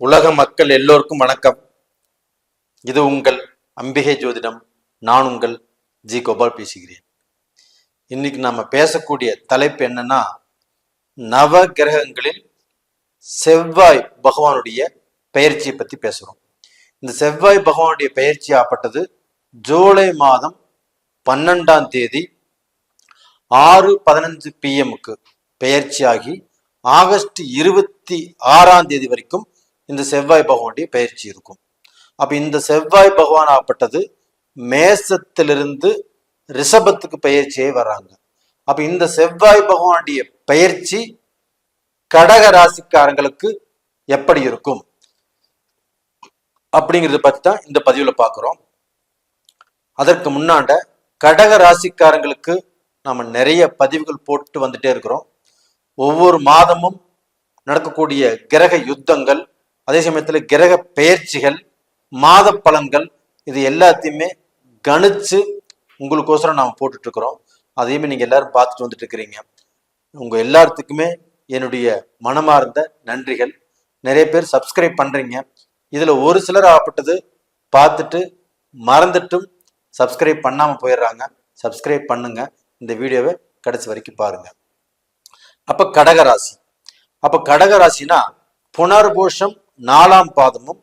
உலக மக்கள் எல்லோருக்கும் வணக்கம். இது உங்கள் அம்பிகை ஜோதிடம். நான் உங்கள் ஜி கோபால் பேசுகிறேன். இன்னைக்கு நாம பேசக்கூடிய தலைப்பு என்னன்னா நவ கிரகங்களில் செவ்வாய் பகவானுடைய பெயர்ச்சியை பத்தி பேசுறோம். இந்த செவ்வாய் பகவானுடைய பெயர்ச்சி ஆப்பட்டது ஜூலை மாதம் பன்னெண்டாம் தேதி ஆறு பதினஞ்சு பிஎம்க்கு பெயர்ச்சியாகி ஆகஸ்ட் இருபத்தி ஆறாம் தேதி வரைக்கும் இந்த செவ்வாய் பகவானுடைய பயிற்சி இருக்கும். அப்ப இந்த செவ்வாய் பகவான் ஆப்பட்டது மேசத்திலிருந்து ரிஷபத்துக்கு பயிற்சியே வர்றாங்க அப்ப இந்த செவ்வாய் பகவானுடைய பயிற்சி கடக ராசிக்காரங்களுக்கு எப்படி இருக்கும்? அப்படிங்கிறத பத்தி தான் இந்த பதிவுல பாக்குறோம். அதற்கு முன்னாண்ட கடக ராசிக்காரங்களுக்கு நாம நிறைய பதிவுகள் போட்டு வந்துட்டே இருக்கிறோம். ஒவ்வொரு மாதமும் நடக்கக்கூடிய கிரக யுத்தங்கள் அதே சமயத்தில் கிரக பெயர்ச்சிகள் மாத பலன்கள் இது எல்லாத்தையுமே கணிச்சு உங்களுக்கோசரம் நாம் போட்டுட்ருக்குறோம். அதையுமே நீங்கள் எல்லாரும் பார்த்துட்டு வந்துட்டு இருக்கிறீங்க உங்கள் எல்லாத்துக்குமே என்னுடைய மனமார்ந்த நன்றிகள். நிறைய பேர் சப்ஸ்கிரைப் பண்ணுறீங்க இதில் ஒரு சிலர் ஆப்பட்டது பார்த்துட்டு மறந்துட்டும் சப்ஸ்கிரைப் பண்ணாமல் போயிடுறாங்க. சப்ஸ்கிரைப் பண்ணுங்க. இந்த வீடியோவை கடைசி வரைக்கும் பாருங்க. அப்போ கடகராசி. அப்போ கடகராசினா புனர்போஷம் நாலாம் பாதமும்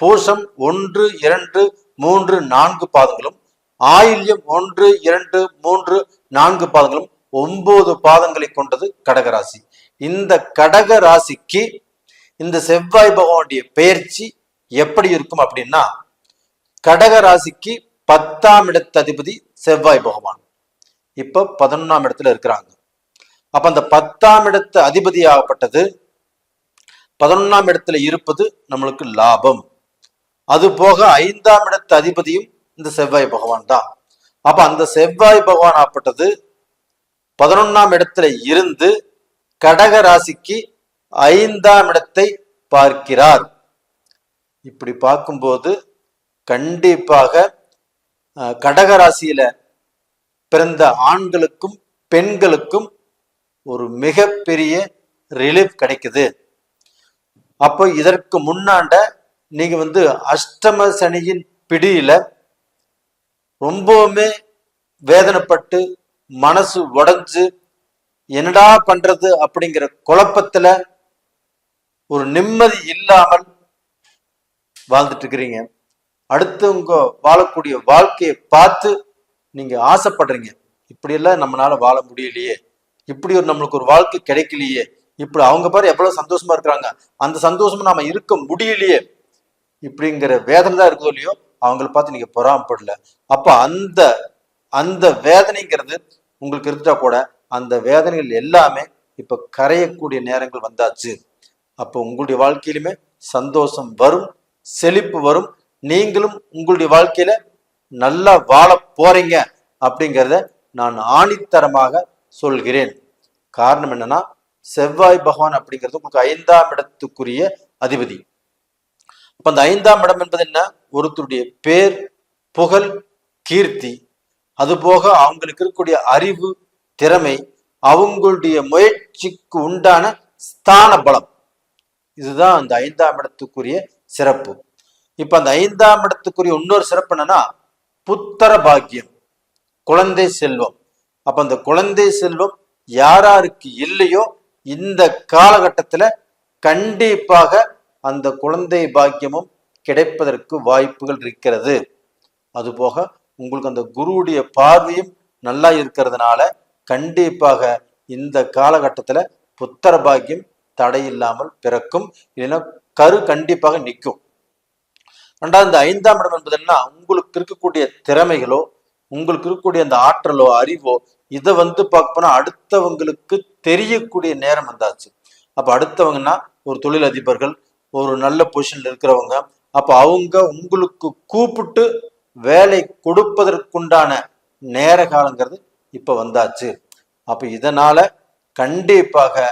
பூசம் ஒன்று இரண்டு மூன்று நான்கு பாதங்களும் ஆயில்யம் ஒன்று இரண்டு மூன்று நான்கு பாதங்களும் ஒன்பது பாதங்களை கொண்டது கடகராசி. இந்த கடக ராசிக்கு இந்த செவ்வாய் பகவானுடைய பெயர்ச்சி எப்படி இருக்கும் அப்படின்னா கடக ராசிக்கு பத்தாம் இடத்து அதிபதி செவ்வாய் பகவான். இப்ப பதினொன்னாம் இடத்துல இருக்கிறாங்க. அப்ப அந்த பத்தாம் இடத்து அதிபதி ஆகப்பட்டது பதினொன்னாம் இடத்துல இருப்பது நம்மளுக்கு லாபம். அது போக ஐந்தாம் இடத்து அதிபதியும் இந்த செவ்வாய் பகவான் தான். அப்ப அந்த செவ்வாய் பகவான் ஆப்பட்டது பதினொன்னாம் இடத்துல இருந்து கடக ராசிக்கு ஐந்தாம் இடத்தை பார்க்கிறார். இப்படி பார்க்கும்போது கண்டிப்பாக கடக ராசியில பிறந்த ஆண்களுக்கும் பெண்களுக்கும் ஒரு மிகப்பெரிய ரிலீஃப் கிடைக்குது. அப்போ இதற்கு முன்னாண்ட நீங்க வந்து அஷ்டம சனியின் பிடியில ரொம்பவுமே வேதனைப்பட்டு மனசு உடஞ்சு என்னடா பண்றது அப்படிங்கிற குழப்பத்துல ஒரு நிம்மதி இல்லாமல் வாழ்ந்துட்டு இருக்கிறீங்க அடுத்தவங்க வாழக்கூடிய வாழ்க்கையை பார்த்து நீங்க ஆசைப்படுறீங்க. இப்படியெல்லாம் நம்மளால வாழ முடியலையே. இப்படி ஒரு நம்மளுக்கு ஒரு வாழ்க்கை கிடைக்கலையே. இப்படி அவங்க பாரு எவ்வளவு சந்தோஷமா இருக்கிறாங்க. அந்த சந்தோஷமா நாம இருக்க முடியலையே. இப்படிங்கிற வேதனை தான் இருக்குதோ இல்லையோ அவங்கள பார்த்து நீங்க பொறாமப்படல. அப்ப அந்த அந்த வேதனைங்கிறது உங்களுக்கு இருந்துட்டா கூட அந்த வேதனைகள் எல்லாமே இப்ப கரையக்கூடிய நேரங்கள் வந்தாச்சு. அப்போ உங்களுடைய வாழ்க்கையிலுமே சந்தோஷம் வரும் செழிப்பு வரும். நீங்களும் உங்களுடைய வாழ்க்கையில நல்லா வாழ போறீங்க அப்படிங்கிறத நான் ஆணித்தரமாக சொல்கிறேன். காரணம் என்னன்னா செவ்வாய் பகவான் அப்படிங்கிறது உங்களுக்கு ஐந்தாம் இடத்துக்குரிய அதிபதி. அப்ப அந்த ஐந்தாம் இடம் என்பது என்ன? ஒருத்தருடைய பேர் புகழ் கீர்த்தி. அது போக அவங்களுக்கு இருக்கக்கூடிய அறிவு திறமை அவங்களுடைய முயற்சிக்கு உண்டான ஸ்தான பலம். இதுதான் அந்த ஐந்தாம் இடத்துக்குரிய சிறப்பு. இப்ப அந்த ஐந்தாம் இடத்துக்குரிய இன்னொரு சிறப்பு என்னன்னா புத்தர பாக்கியம் குழந்தை செல்வம். அப்ப அந்த குழந்தை செல்வம் யாராருக்கு இல்லையோ இந்த காலகட்டத்தில் கண்டிப்பாக அந்த குழந்தை பாக்கியமும் கிடைப்பதற்கு வாய்ப்புகள் இருக்கிறது. அதுபோக உங்களுக்கு அந்த குருவுடைய பார்வையும் நல்லா இருக்கிறதுனால கண்டிப்பாக இந்த காலகட்டத்தில் புத்தர பாக்கியம் தடையில்லாமல் பிறக்கும். இல்லைன்னா கரு கண்டிப்பாக நிற்கும். ரெண்டாவது இந்த ஐந்தாம் இடம் என்பதுன்னா உங்களுக்கு இருக்கக்கூடிய திறமைகளோ உங்களுக்கு இருக்கக்கூடிய அந்த ஆற்றலோ அறிவோ இதை வந்து பார்க்க போனால் அடுத்தவங்களுக்கு தெரியக்கூடிய நேரம் வந்தாச்சு. அப்ப அடுத்தவங்கன்னா ஒரு தொழிலதிபர்கள் ஒரு நல்ல பொசிஷன்ல இருக்கிறவங்க அப்ப அவங்க உங்களுக்கு கூப்பிட்டு வேலை கொடுப்பதற்குண்டான நேர காலங்கிறது இப்போ வந்தாச்சு. அப்ப இதனால கண்டிப்பாக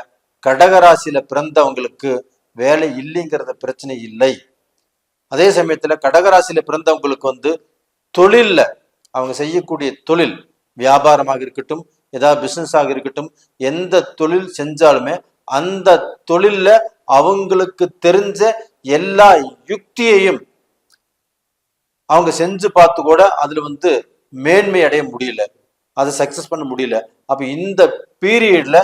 கடகராசியில பிறந்தவங்களுக்கு வேலை இல்லைங்கிறத பிரச்சனை இல்லை. அதே சமயத்துல கடகராசியில பிறந்தவங்களுக்கு வந்து தொழில்ல அவங்க செய்யக்கூடிய தொழில் வியாபாரமாக இருக்கட்டும் ஏதாவது பிசினஸ் ஆக இருக்கட்டும் எந்த தொழில் செஞ்சாலுமே அந்த தொழில்ல அவங்களுக்கு தெரிஞ்ச எல்லா யுக்தியையும் அவங்க செஞ்சு பார்த்து கூட அதுல வந்து மேன்மை அடைய முடியல. அதை சக்சஸ் பண்ண முடியல. அப்ப இந்த பீரியட்ல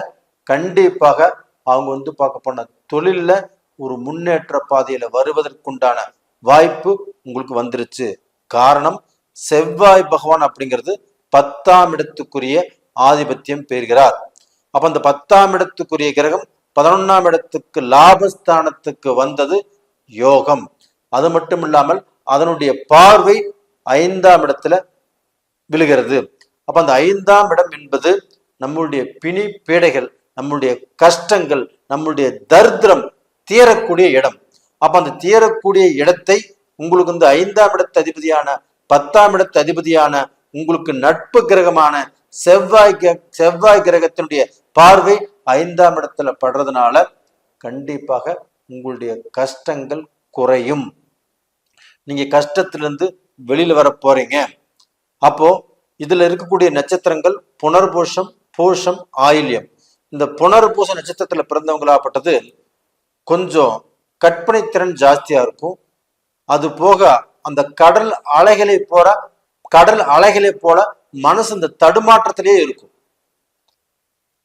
கண்டிப்பாக அவங்க வந்து பார்க்க போன தொழில்ல ஒரு முன்னேற்ற பாதையில வருவதற்குண்டான வாய்ப்பு உங்களுக்கு வந்துருச்சு. காரணம் செவ்வாய் பகவான் அப்படிங்கிறது பத்தாம் இடத்துக்குரிய ஆதிபத்தியம் பெறுகிறார். அப்ப அந்த பத்தாம் இடத்துக்குரிய கிரகம் பதினொன்னாம் இடத்துக்கு லாபஸ்தானத்துக்கு வந்தது யோகம். அது மட்டும் இல்லாமல் அதனுடைய பார்வை ஐந்தாம் இடத்துல விழுகிறது. அப்ப அந்த ஐந்தாம் இடம் என்பது நம்மளுடைய பிணி பீடைகள் நம்மளுடைய கஷ்டங்கள் நம்மளுடைய தரித்திரம் தீரக்கூடிய இடம். அப்ப அந்த தீரக்கூடிய இடத்தை உங்களுக்கு வந்து ஐந்தாம் இடத்து அதிபதியான பத்தாம் இடத்து அதிபதியான உங்களுக்கு நட்பு கிரகமான செவ்வாய் கிர- செவ்வாய் கிரகத்தினுடைய பார்வை ஐந்தாம் இடத்துல படுறதுனால கண்டிப்பாக உங்களுடைய கஷ்டங்கள் குறையும். நீங்க கஷ்டத்திலிருந்து வெளியில வர போறீங்க. அப்போ இதுல இருக்கக்கூடிய நட்சத்திரங்கள் புனர்பூஷம் பூஷம் ஆயில்யம். இந்த புனர்பூச நட்சத்திரத்துல பிறந்தவங்களாப்பட்டது கொஞ்சம் கற்பனை திறன் ஜாஸ்தியா இருக்கும். அது போக அந்த கடல் அலைகளை போற கடல் அலைகளை போல மனசு இந்த தடுமாற்றத்திலேயே இருக்கும்.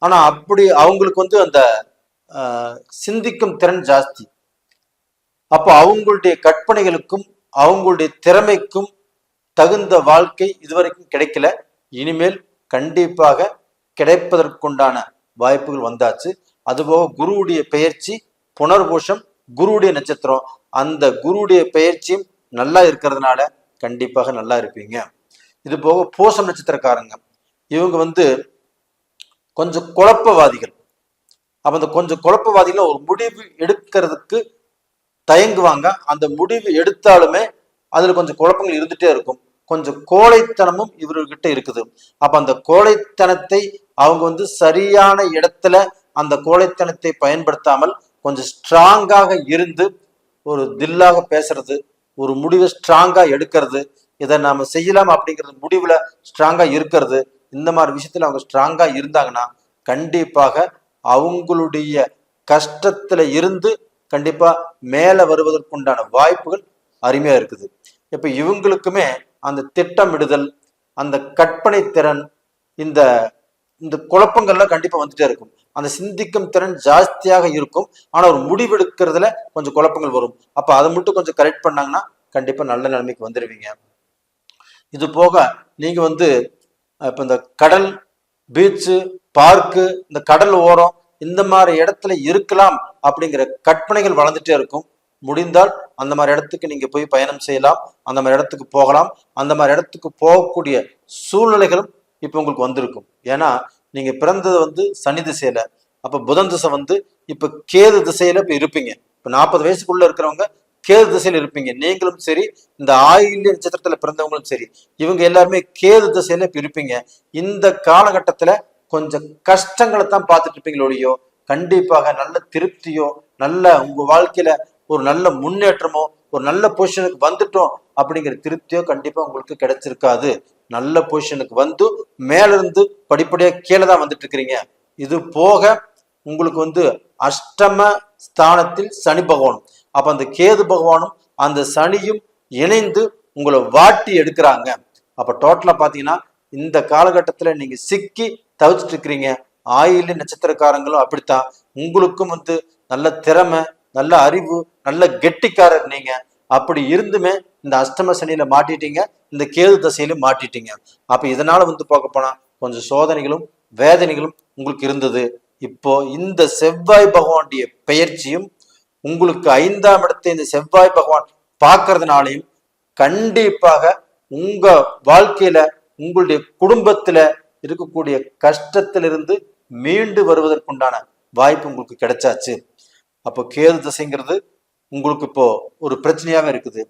ஆனா அப்படி அவங்களுக்கு வந்து அந்த ஆஹ், சிந்திக்கும் திறன் ஜாஸ்தி. அப்போ அவங்களுடைய கற்பனைகளுக்கும் அவங்களுடைய திறமைக்கும் தகுந்த வாழ்க்கை இதுவரைக்கும் கிடைக்கல. இனிமேல் கண்டிப்பாக கிடைப்பதற்குண்டான வாய்ப்புகள் வந்தாச்சு. அதுபோக குருவுடைய பெயர்ச்சி புனர்பூஷம் குருவுடைய நட்சத்திரம் அந்த குருவுடைய பெயர்ச்சியும் நல்லா இருக்கிறதுனால கண்டிப்பாக நல்லா இருப்பீங்க. இது போக பூசம் நட்சத்திரக்காரங்க. இவங்க வந்து கொஞ்சம் குழப்பவாதிகள். அப்போ அந்த கொஞ்சம் குழப்பவாதிகள் ஒரு முடிவு எடுக்கிறதுக்கு தயங்குவாங்க. அந்த முடிவு எடுத்தாலுமே அதில் கொஞ்சம் குழப்பங்கள் இருந்துகிட்டே இருக்கும். கொஞ்சம் கோழைத்தனமும் இவர்கிட்ட இருக்குது. அப்போ அந்த கோழைத்தனத்தை அவங்க வந்து சரியான இடத்துல அந்த கோழைத்தனத்தை பயன்படுத்தாமல் கொஞ்சம் ஸ்ட்ராங்காக இருந்து ஒரு தில்லாக பேசுறது ஒரு முடிவை ஸ்ட்ராங்காக எடுக்கிறது இதை நாம செய்யலாம் அப்படிங்கிறது முடிவுல ஸ்ட்ராங்கா இருக்கிறது. இந்த மாதிரி விஷயத்துல அவங்க ஸ்ட்ராங்கா இருந்தாங்கன்னா கண்டிப்பாக அவங்களுடைய கஷ்டத்துல இருந்து கண்டிப்பா மேல வருவதற்குண்டான வாய்ப்புகள் அருமையா இருக்குது. இப்ப இவங்களுக்குமே அந்த திட்டமிடுதல் அந்த கற்பனை திறன் இந்த இந்த குழப்பங்கள்லாம் கண்டிப்பா வந்துட்டே இருக்கும். அந்த சிந்திக்கும் திறன் ஜாஸ்தியாக இருக்கும். ஆனா ஒரு முடிவெடுக்கிறதுல கொஞ்சம் குழப்பங்கள் வரும். அப்ப அதை மட்டும் கொஞ்சம் கரெக்ட் பண்ணாங்கன்னா கண்டிப்பா நல்ல நிலைமைக்கு வந்துடுவீங்க இது போக நீங்க வந்து இப்போ இப்ப இந்த கடல் பீச்சு பார்க்கு இந்த கடல் ஓரம் இந்த மாதிரி இடத்துல இருக்கலாம் அப்படிங்கிற கற்பனைகள் வளர்ந்துட்டே இருக்கும். முடிந்தால் அந்த மாதிரி இடத்துக்கு நீங்க போய் பயணம் செய்யலாம். அந்த மாதிரி இடத்துக்கு போகலாம். அந்த மாதிரி இடத்துக்கு போகக்கூடிய சூழ்நிலைகளும் இப்போ உங்களுக்கு வந்திருக்கும். ஏன்னா நீங்க பிறந்தது வந்து சனி திசையில. அப்ப புதன் திசை வந்து இப்ப கேது திசையில இப்ப இருப்பீங்க. இப்ப நாற்பது வயசுக்குள்ள இருக்கிறவங்க கேது திசையில இருப்பீங்க. நீங்களும் சரி இந்த ஆயுள்ய நட்சத்திரத்துல பிறந்தவங்களும் சரி இவங்க எல்லாருமே கேது திசையில இருப்பீங்க. இந்த காலகட்டத்துல கொஞ்சம் கஷ்டங்களை தான் பார்த்துட்டு இருப்பீங்களோடையோ கண்டிப்பாக நல்ல திருப்தியோ நல்ல உங்க வாழ்க்கையில ஒரு நல்ல முன்னேற்றமோ ஒரு நல்ல பொசிஷனுக்கு வந்துட்டோம் அப்படிங்கிற திருப்தியோ கண்டிப்பா உங்களுக்கு கிடைச்சிருக்காது. நல்ல பொசிஷனுக்கு வந்து மேல இருந்து படிப்படியா கீழே தான் வந்துட்டு இருக்கிறீங்க. இது போக உங்களுக்கு வந்து அஷ்டம ஸ்தானத்தில் சனி பகவானும் அப்ப அந்த கேது பகவானும் அந்த சனியும் இணைந்து உங்களை வாட்டி எடுக்கிறாங்க. அப்ப டோட்டலா பாத்தீங்கன்னா இந்த காலகட்டத்துல நீங்க சிக்கி தவிச்சிட்டு இருக்கிறீங்க. ஆயில நட்சத்திரக்காரங்களும் அப்படித்தான். உங்களுக்கும் வந்து நல்ல திறமை நல்ல அறிவு நல்ல கெட்டிக்காரர் நீங்க. அப்படி இருந்துமே இந்த அஷ்டம சனியில மாட்டிட்டீங்க இந்த கேது தசையில மாட்டிட்டீங்க. அப்ப இதனால வந்து பார்க்க போனா கொஞ்சம் சோதனைகளும் வேதனைகளும் உங்களுக்கு இருந்தது. இப்போ இந்த செவ்வாய் பகவானுடைய பெயர்ச்சியும் உங்களுக்கு ஐந்தாம் இடத்தை இந்த செவ்வாய் பகவான் பார்க்கறதுனாலையும் கண்டிப்பாக உங்க வாழ்க்கையில உங்களுடைய குடும்பத்துல இருக்கக்கூடிய கஷ்டத்திலிருந்து மீண்டு வருவதற்குண்டான வாய்ப்பு உங்களுக்கு கிடைச்சாச்சு. அப்போ கேது திசைங்கிறது உங்களுக்கு இப்போ ஒரு பிரச்சனையாக இருக்குது.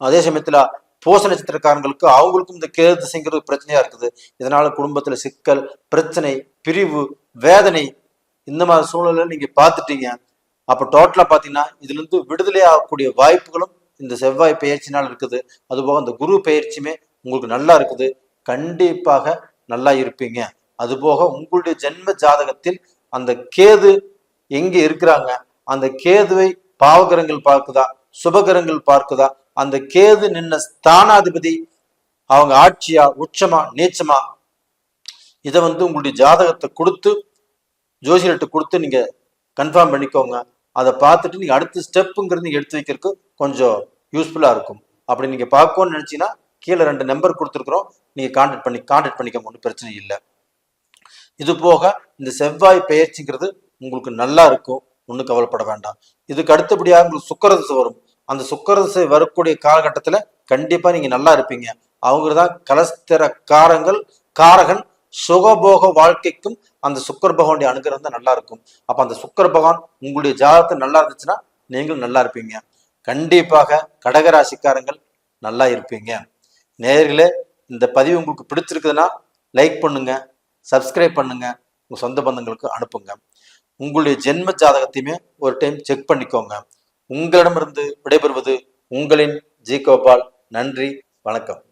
அதே சமயத்துல பூச நட்சத்திரக்காரங்களுக்கு அவங்களுக்கும் இந்த கேது திசைங்கிறது பிரச்சனையா இருக்குது. இதனால குடும்பத்துல சிக்கல் பிரச்சனை பிரிவு வேதனை இந்த மாதிரி சூழ்நிலை நீங்க பார்த்துட்டீங்க. அப்போ டோட்டலா பாத்தீங்கன்னா இதுல இருந்து விடுதலை ஆகக்கூடிய வாய்ப்புகளும் இந்த செவ்வாய் பயிற்சினால் இருக்குது. அதுபோக அந்த குரு பயிற்சியுமே உங்களுக்கு நல்லா இருக்குது. கண்டிப்பாக நல்லா இருப்பீங்க. அதுபோக உங்களுடைய ஜென்ம ஜாதகத்தில் அந்த கேது எங்க இருக்கிறாங்க? அந்த கேதுவை பாவகரங்கள் பார்க்குதா? சுபகரங்கள் பார்க்குதா? அந்த கேது நின்ன ஸ்தானாதிபதி அவங்க ஆட்சியா உச்சமா நீச்சமா? இதை வந்து உங்களுடைய ஜாதகத்தை கொடுத்து ஜோசியர்கிட்ட கொடுத்து நீங்க கன்ஃபார்ம் பண்ணிக்கோங்க. அதை பார்த்துட்டு நீங்க அடுத்த ஸ்டெப்புங்கிறது நீங்கள் எடுத்து வைக்கிறதுக்கு கொஞ்சம் யூஸ்ஃபுல்லா இருக்கும். அப்படி நீங்க பார்க்கணும்னு நினைச்சீங்கன்னா கீழே ரெண்டு நம்பர் கொடுத்துருக்குறோம். நீங்க கான்டாக்ட் பண்ணி கான்டாக்ட் பண்ணிக்க ஒன்றும் பிரச்சனை இல்லை. இது போக இந்த செவ்வாய் பெயர்ச்சிங்கிறது உங்களுக்கு நல்லா இருக்கும். ஒன்றும் கவலைப்பட வேண்டாம். இதுக்கு அடுத்தபடியாக உங்களுக்கு சுக்கரதசை வரும். அந்த சுக்கரதசை வரக்கூடிய காலகட்டத்தில் கண்டிப்பாக நீங்கள் நல்லா இருப்பீங்க. அவங்க தான் கலஸ்தர காரங்கள் காரகன் சுகபோக வாழ்க்கைக்கும் அந்த சுக்கர பகவானுடைய அனுகிரகம் தான் நல்லா இருக்கும். அப்ப அந்த சுக்கர பகவான் உங்களுடைய ஜாதகத்தை நல்லா இருந்துச்சுன்னா நீங்களும் நல்லா இருப்பீங்க. கண்டிப்பாக கடகராசிக்காரங்கள் நல்லா இருப்பீங்க. நேர்களே இந்த பதிவு உங்களுக்கு பிடிச்சிருக்குதுன்னா லைக் பண்ணுங்க சப்ஸ்கிரைப் பண்ணுங்க உங்க சொந்த பந்தங்களுக்கு அனுப்புங்க. உங்களுடைய ஜென்ம ஜாதகத்தையுமே ஒரு டைம் செக் பண்ணிக்கோங்க. உங்களிடமிருந்து விடைபெறுவது உங்களின் ஜி கோபால். நன்றி வணக்கம்.